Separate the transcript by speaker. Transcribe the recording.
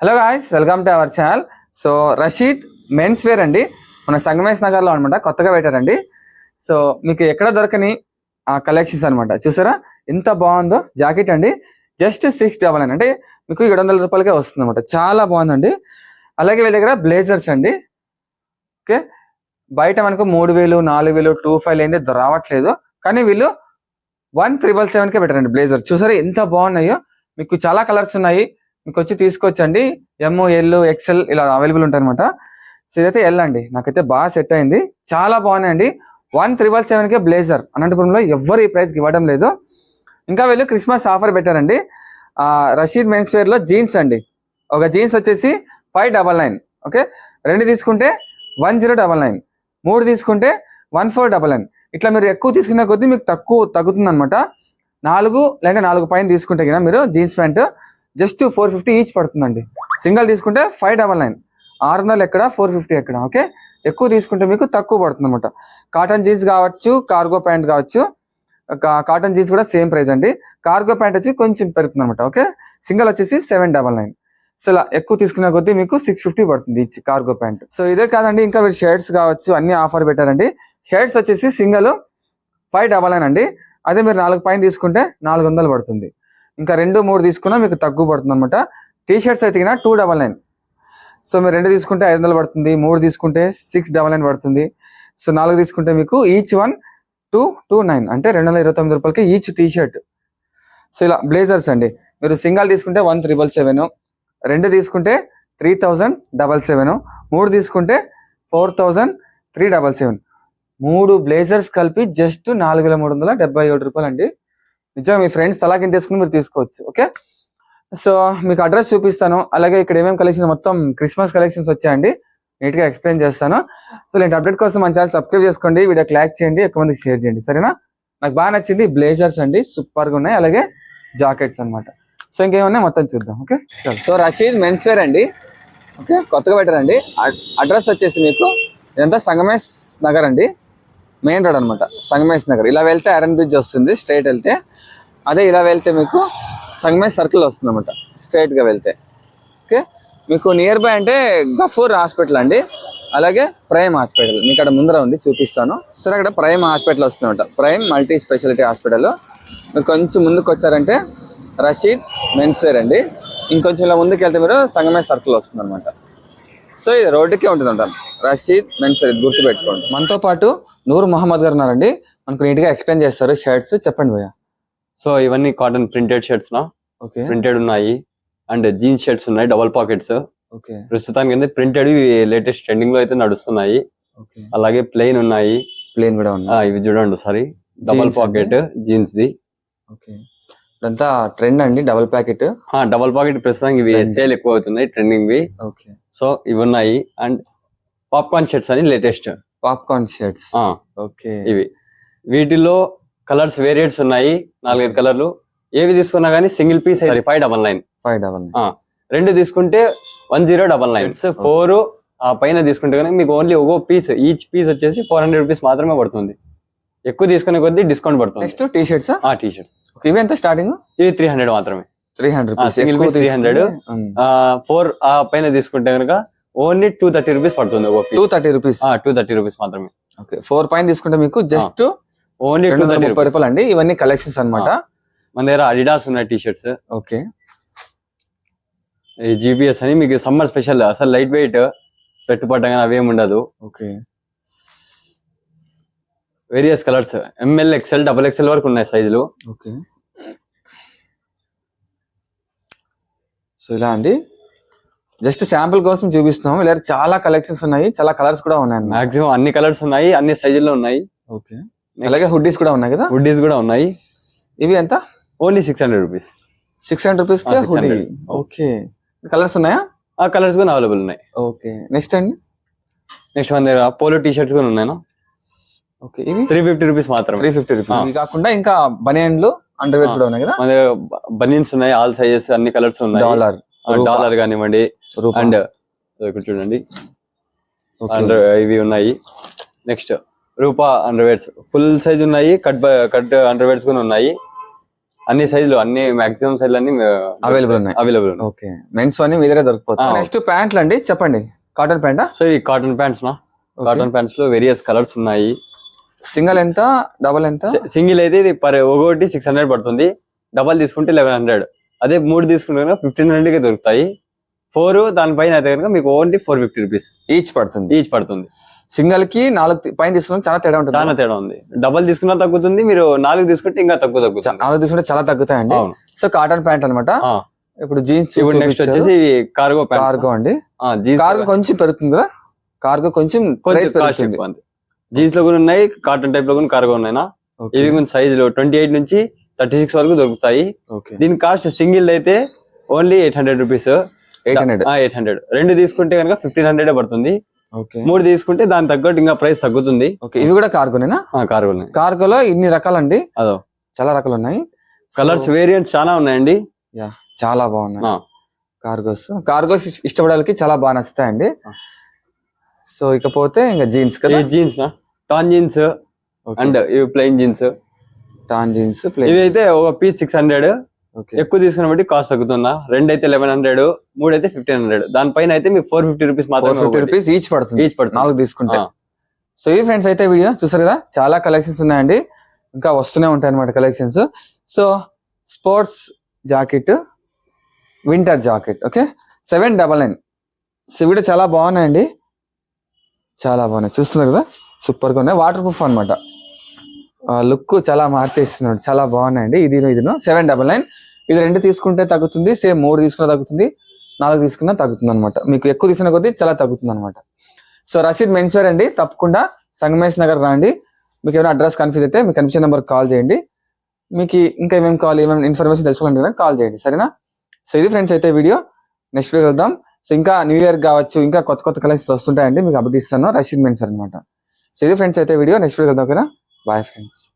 Speaker 1: Hello guys welcome to our channel. So Rasheed men's wear అండి. మన సంగమేష్ నగర్లో అనమాట కొత్తగా పెట్టారండి. సో మీకు ఎక్కడ దొరకని ఆ కలెక్షన్స్ అనమాట చూసారా? ఎంత బాగుందో జాకెట్ అండి. జస్ట్ సిక్స్ డబల్ నైన్ అంటే మీకు ఏడు వందల రూపాయలకే వస్తుంది అనమాట చాలా బాగుందండి. అలాగే వీళ్ళ దగ్గర బ్లేజర్స్ అండి. ఓకే? బయట మనకు మూడు వేలు నాలుగు వేలు టూ ఫైవ్ ఏంది రావట్లేదు. కానీ వీళ్ళు వన్ త్రిబుల్ సెవెన్కే పెట్టారండి బ్లేజర్. చూసారా ఎంత బాగున్నాయో? మీకు చాలా కలర్స్ ఉన్నాయి. మీకు వచ్చి తీసుకోవచ్చండి ఎమ్ ఎల్ ఎక్సెల్ ఇలా అవైలబుల్ ఉంటాయి అనమాట సో ఇదైతే ఎల్ అండి. నాకైతే బాగా సెట్ అయింది. చాలా బాగున్నాయండి. వన్ త్రిబల్ సెవెన్కే బ్లేజర్ అనంతపురంలో ఎవ్వరు ఈ ప్రైస్కి ఇవ్వడం లేదు. ఇంకా వీళ్ళు క్రిస్మస్ ఆఫర్ పెట్టారండి. రషీద్ మెన్స్ వేర్లో జీన్స్ అండి. ఒక జీన్స్ వచ్చేసి ఫైవ్ డబల్ నైన్ ఓకే రెండు తీసుకుంటే వన్ జీరో డబల్ నైన్ మూడు తీసుకుంటే వన్ ఫోర్ డబల్ నైన్ ఇట్లా మీరు ఎక్కువ తీసుకునే కొద్దీ మీకు తక్కువ తగ్గుతుంది అనమాట నాలుగు లేదా నాలుగు పైన తీసుకుంటే కదా మీరు jeans pant just four fifty each పడుతుందండి. సింగిల్ తీసుకుంటే ఫైవ్ డబల్ నైన్. ఆరు వందలు ఎక్కడ ఫోర్ ఫిఫ్టీ ఎక్కడ ఓకే? ఎక్కువ తీసుకుంటే మీకు తక్కువ పడుతుంది అనమాట కాటన్ జీన్స్ కావచ్చు కార్గో ప్యాంట్ కావచ్చు కాటన్ జీన్స్ కూడా సేమ్ ప్రైస్ అండి. కార్గో ప్యాంట్ వచ్చి కొంచెం పెరుగుతుంది అనమాట ఓకే? సింగిల్ వచ్చేసి సెవెన్ డబల్ నైన్. సో ఇలా ఎక్కువ తీసుకునే కొద్దీ మీకు సిక్స్ ఫిఫ్టీ పడుతుంది ఈచ్ కార్గో ప్యాంట్. సో ఇదే కాదండి ఇంకా మీరు షర్ట్స్ కావచ్చు అన్ని ఆఫర్ పెట్టారండి. షర్ట్స్ వచ్చేసి సింగిల్ ఫైవ్ డబల్ నైన్ అండి. అదే మీరు నాలుగు పైన తీసుకుంటే నాలుగు వందలు పడుతుంది. ఇంకా రెండు మూడు తీసుకున్నా మీకు తక్కువ పడుతుంది అనమాట టీ షర్ట్స్ అయితే టూ డబల్ నైన్ సో మీరు రెండు తీసుకుంటే ఐదు వందలు పడుతుంది మూడు తీసుకుంటే సిక్స్ డబల్ నైన్ పడుతుంది. సో నాలుగు తీసుకుంటే మీకు each one two two nine అంటే రెండు వందల ఇరవై తొమ్మిది రూపాయలకి ఈచ్ టీ షర్ట్ సో ఇలా బ్లేజర్స్ అండి. మీరు సింగల్ తీసుకుంటే వన్ త్రిబుల్ సెవెన్ రెండు తీసుకుంటే త్రీ థౌజండ్ డబల్ సెవెన్ మూడు తీసుకుంటే four thousand three double seven మూడు బ్లేజర్స్ కలిపి జస్ట్ నాలుగు వేల మూడు వందల డెబ్బై ఏడు రూపాయలు అండి నిజంగా మీ ఫ్రెండ్స్ అలా కింద తీసుకుని మీరు తీసుకోవచ్చు ఓకే సో మీకు అడ్రస్ చూపిస్తాను. అలాగే ఇక్కడ ఏమేమి కలెక్షన్ మొత్తం క్రిస్మస్ కలెక్షన్స్ వచ్చాయండి. నీట్గా ఎక్స్ప్లెయిన్ చేస్తాను. సో నేను అప్డేట్ కోసం మన ఛానల్ సబ్స్క్రైబ్ చేసుకోండి. వీడియో క్లాక్ చేయండి. ఎక్కువ మందికి షేర్ చేయండి. సరేనా? నాకు బాగా నచ్చింది బ్లేజర్స్ అండి. సూపర్గా ఉన్నాయి. అలాగే జాకెట్స్ అన్నమాట. సో ఇంకేమన్నా మొత్తం చూద్దాం ఓకే చలో సో రషీద్ మెన్స్ వేర్ అండి. ఓకే కొత్తగా పెట్టారండి. అడ్రస్ వచ్చేసి మీకు ఇదంతా సంగమేష్ నగర్ అండి. మెయిన్ రోడ్ అనమాట సంగమేష్ నగర్. ఇలా వెళ్తే ఐరన్ బ్రిడ్జ్ వస్తుంది స్ట్రైట్ వెళ్తే. అదే ఇలా వెళ్తే మీకు సంగమేష్ సర్కిల్ వస్తుంది అనమాట స్ట్రైట్గా వెళ్తే. ఓకే మీకు నియర్ బై అంటే గఫూర్ హాస్పిటల్ అండి. అలాగే ప్రైమ్ హాస్పిటల్ మీకు అక్కడ ముందర ఉంది చూపిస్తాను. సరే అక్కడ ప్రైమ్ హాస్పిటల్ వస్తుందన్నమాట ప్రైమ్ మల్టీ స్పెషాలిటీ హాస్పిటల్ మీరు కొంచెం ముందుకు వచ్చారంటే రషీద్ మెన్స్ వేర్ అండి. ఇంకొంచెం ఇలా ముందుకు వెళ్తే మీరు సంగమేష్ సర్కిల్ వస్తుంది అనమాట సో ఇది రోడ్డుకే ఉంటుంది అంటాం రషీద్ మెన్స్వేర్ గుర్తుపెట్టుకోండి. మనతో పాటు నూర్ మహమ్మద్ గారు ఉన్నారండి. మనకు నీట్గా ఎక్స్ప్లెయిన్ చేస్తారు షర్ట్స్ చెప్పండి భయ్య.
Speaker 2: సో ఇవన్నీ కాటన్ ప్రింటెడ్ షర్ట్స్ నా.
Speaker 1: ఓకే.
Speaker 2: ప్రింటెడ్ ఉన్నాయి. అండ్ జీన్స్ షర్ట్స్ ఉన్నాయి డబల్ పాకెట్స్
Speaker 1: ఓకే.
Speaker 2: ప్రస్తుతానికి అయితే ప్రింటెడ్ లేటెస్ట్ ట్రెండింగ్లో అయితే నడుస్తున్నాయి. అలాగే ప్లెయిన్ ఉన్నాయి.
Speaker 1: ప్లేన్ కూడా
Speaker 2: ఆ, ఇవి చూడండి సారీ డబల్ పాకెట్ జీన్స్ ది
Speaker 1: ఓకే. ఇదంతా ట్రెండ్ అండి డబుల్ ప్యాకెట్
Speaker 2: డబల్ పాకెట్ ప్రస్తుతానికి ఇవి. సేల్ ఎక్కువ అవుతున్నాయి ట్రెండింగ్ వి.
Speaker 1: ఓకే.
Speaker 2: సో ఇవి ఉన్నాయి. అండ్ పాప్కార్న్ షర్ట్స్ అని లేటెస్ట్
Speaker 1: పాప్కార్న్ షర్ట్స్ ఓకే.
Speaker 2: ఇవి. వీటిలో కలర్స్ వేరియంట్స్ ఉన్నాయి. నాలుగైదు కలర్లు. ఏవి తీసుకున్నా గానీ single piece sorry. Five double nine.
Speaker 1: Five double
Speaker 2: రెండు తీసుకుంటే one zero double nine. Four ఆ పైన తీసుకుంటే కనుక మీకు ఓన్లీ ఒక్కో పీస్ ఈచ్ పీస్ వచ్చేసి ఫోర్ హండ్రెడ్ రూపీస్ మాత్రమే పడుతుంది. ఎక్కువ తీసుకునే కొద్దీ డిస్కౌంట్ పడుతుంది.
Speaker 1: నెక్స్ట్ టీ షర్ట్స్
Speaker 2: ఆ టీ షర్ట్
Speaker 1: ఇవి ఎంత స్టార్టింగ్?
Speaker 2: ఇది త్రీ హండ్రెడ్ మాత్రమే.
Speaker 1: Three hundred
Speaker 2: Ah, single piece 300. Four ఆ పైన తీసుకుంటే కనుక ఓన్లీ టూ థర్టీ రూపీస్ పడుతుంది ఒక
Speaker 1: two thirty rupees
Speaker 2: two thirty rupees మాత్రమే.
Speaker 1: ఓకే ఫోర్ పైన తీసుకుంటే మీకు జస్ట్
Speaker 2: ఓన్లీ టూ థర్టీ
Speaker 1: రూపాయలు అండి ఇవన్నీ కలెక్షన్స్ అన్నమాట.
Speaker 2: మన దగ్గర అడిడాస్ ఉన్నాయి టీ షర్ట్స్
Speaker 1: ఓకే
Speaker 2: ఈ జీపీఎస్ అని మీకు సమ్మర్ స్పెషల్ అసలు లైట్ వెయిట్ స్వెట్ పడ్డగానే అవేం ఉండదు.
Speaker 1: Okay
Speaker 2: various colours M L XL double XL వరకు ఉన్నాయి సైజులు
Speaker 1: ఓకే సో ఇలా అండి. జస్ట్ శాంపుల్ కోసం చూపిస్తున్నాం ఇలా చాలా కలెక్షన్స్ ఉన్నాయి. చాలా కలర్స్ కూడా ఉన్నాయి.
Speaker 2: మాక్సిమం అన్ని కలర్స్ ఉన్నాయి. అన్ని సైజుల్లో ఉన్నాయి.
Speaker 1: ఓకే. అలాగే హుడ్డీస్ కూడా ఉన్నాయి కదా?
Speaker 2: హుడ్డీస్ కూడా ఉన్నాయి.
Speaker 1: ఇవి ఎంత?
Speaker 2: Only six hundred rupees
Speaker 1: six hundred rupees
Speaker 2: Ah, 600.
Speaker 1: Hoodie okay. Colours ఉన్నాయా?
Speaker 2: ఆ కలర్స్ కూడా అవైలబుల్ ఉన్నాయి.
Speaker 1: ఓకే. నెక్స్ట్ అండి.
Speaker 2: నెక్స్ట్ మన దగ్గర పోలో టీ షర్ట్స్ కూడా ఉన్నాయి
Speaker 1: ఓకే. ఇవి?
Speaker 2: త్రీ ఫిఫ్టీ రూపీస్ మాత్రమే.
Speaker 1: త్రీ ఫిఫ్టీ రూపీస్ కాకుండా ఇంకా బనియన్లు అండర్వేర్స్. కూడా ఉన్నాయి కదా?
Speaker 2: మన బనీన్స్ ఉన్నాయి. ఆల్ సైజెస్ అన్ని కలర్స్ ఉన్నాయి.
Speaker 1: డాలర్
Speaker 2: డాలర్ కానివ్వండి అండ్ చూడండి. అండర్ ఇవి ఉన్నాయి. Next Rupa underwears full size ఉన్నాయి కట్ కట్ అండర్వేర్స్ కూడా ఉన్నాయి. అన్ని సైజులు అన్ని మాక్సిమం సైజులు అన్ని
Speaker 1: Available ఉన్నాయి.
Speaker 2: అవైలబుల్ ఉన్నాయి.
Speaker 1: ఓకే. మెన్స్ అన్ని మీ దగ్గర. నెక్స్ట్ ప్యాంట్లు అండి చెప్పండి. కాటన్ ప్యాంటా
Speaker 2: సో ఈ కాటన్ ప్యాంట్స్ నా? కాటన్ ప్యాంట్స్లో వేరియస్ కలర్స్ ఉన్నాయి.
Speaker 1: సింగల్ ఎంత? డబల్ ఎంత?
Speaker 2: సింగిల్ అయితే ఇది పర్ ఒకటి సిక్స్ హండ్రెడ్ పడుతుంది. డబల్ తీసుకుంటే లెవెన్ హండ్రెడ్ అదే మూడు తీసుకుంటే కనుక ఫిఫ్టీన్ హండ్రెడ్కి దొరుకుతాయి. ఫోర్ దానిపైన అయితే కనుక మీకు only four fifty rupees
Speaker 1: each పడుతుంది.
Speaker 2: ఈచ్ పడుతుంది.
Speaker 1: సింగల్కి నాలుగు పైన తీసుకున్న చాలా తేడా ఉంటుంది.
Speaker 2: చాలా తేడా ఉంది. డబల్ తీసుకున్నా తగ్గుతుంది మీరు నాలుగు తీసుకుంటే ఇంకా తక్కువ తగ్గుతుంది.
Speaker 1: నాలుగు తీసుకుంటే చాలా తగ్గుతాయండి. సో కాటన్ ప్యాంట్ అన్నమాట.
Speaker 2: ఆ.
Speaker 1: ఇప్పుడు జీన్స్
Speaker 2: ఇప్పుడు నెక్స్ట్ వచ్చేసి కార్గో ప్యాంట్
Speaker 1: కార్గో అండి. కార్గో కొంచెం పెరుగుతుంది కదా? కార్గో కొంచెం
Speaker 2: జీన్స్లో కూడా ఉన్నాయి కాటన్ టైప్లో కూడా కార్గో
Speaker 1: Okay,
Speaker 2: ఇవి కొంచెం సైజులు ట్వంటీ ఎయిట్ నుంచి థర్టీ సిక్స్ వరకు దొరుకుతాయి. దీని కాస్ట్ సింగిల్ అయితే only eight hundred rupees.
Speaker 1: 800
Speaker 2: eight hundred. రెండు తీసుకుంటే కనుక ఫిఫ్టీన్ హండ్రెడ్ పడుతుంది. మూడు తీసుకుంటే దాని తగ్గట్టు ఇంకా ప్రైస్ తగ్గుతుంది.
Speaker 1: ఓకే. ఇవి కూడా కార్గోనేనా?
Speaker 2: కార్గో
Speaker 1: కార్గోలో ఇన్ని రకాలండి?
Speaker 2: అదో.
Speaker 1: చాలా రకాలు ఉన్నాయి
Speaker 2: కలర్స్ వేరియంట్స్ చాలా ఉన్నాయండి.
Speaker 1: యా చాలా బాగున్నాయి. కార్గోస్. కార్గోస్ ఇష్- ఇష్టపడాలకి చాలా బాగా నచ్చుతాయండి. సో ఇకపోతే ఇంకా జీన్స్ కదా?
Speaker 2: జీన్స్ నా టాన్ జీన్స్. అండ్ ఇవి ప్లెయిన్ జీన్స్.
Speaker 1: టాన్ జీన్స్
Speaker 2: ఇవి అయితే ఒక పీస్ సిక్స్ హండ్రెడ్
Speaker 1: ఓకే.
Speaker 2: ఎక్కువ తీసుకున్న బట్టి కాస్ట్ తగ్గుతుందా? రెండు అయితే లెవెన్ హండ్రెడ్ మూడు అయితే ఫిఫ్టీన్ హండ్రెడ్ దానిపైన అయితే మీకు four fifty rupees
Speaker 1: four fifty rupees each పడుతుంది.
Speaker 2: ఈచ్ పడుతుంది.
Speaker 1: నాలుగు తీసుకుంటే. సో ఈ ఫ్రెండ్స్ అయితే వీడియో చూసారు కదా? చాలా కలెక్షన్స్ ఉన్నాయండి. ఇంకా వస్తూనే ఉంటాయి అనమాట collections so sports jacket winter jacket okay seven double nine so ఇవి కూడా చాలా బాగున్నాయండి. చాలా బాగున్నాయి. చూస్తున్నారు కదా? సూపర్గా ఉన్నాయి. వాటర్ ప్రూఫ్ అనమాట లుక్ చాలా మార్చేస్తున్నాడు. చాలా బాగున్నాయండి. ఇది ఇదిను సెవెన్ డబల్ నైన్. ఇది రెండు తీసుకుంటే తగ్గుతుంది. సేమ్ మూడు తీసుకున్నా తగ్గుతుంది. నాలుగు తీసుకున్నా తగ్గుతుంది అనమాట మీకు ఎక్కువ తీసుకున్న కొద్దీ చాలా తగ్గుతుంది అనమాట సో రషీద్ మెన్స్వేర్ అండి. తప్పకుండా సంగమేష్ నగర్ రండి. మీకు ఏమైనా అడ్రస్ కన్ఫ్యూజ్ అయితే మీకు కనిపించే నెంబర్ కాల్ చేయండి. మీకు ఇంకా ఏమేమి కాల్ ఏమేమి ఇన్ఫర్మేషన్ తెలుసుకోవాలంటే కాల్ చేయండి. సరేనా? సో ఇది ఫ్రెండ్స్ అయితే వీడియో. నెక్స్ట్ వీడియో వెళ్దాం సో ఇంకా న్యూ ఇయర్ కావచ్చు ఇంకా కొత్త కొత్త కలెక్షన్స్ వస్తుంటాయండి. మీకు అప్డేట్ ఇస్తాను. రషీద్ మెన్సర్ అనమాట సో ఇది ఫ్రెండ్స్ అయితే వీడియో. నెక్స్ట్ వీడియో వెళ్దాం ఓకేనా? Bye friends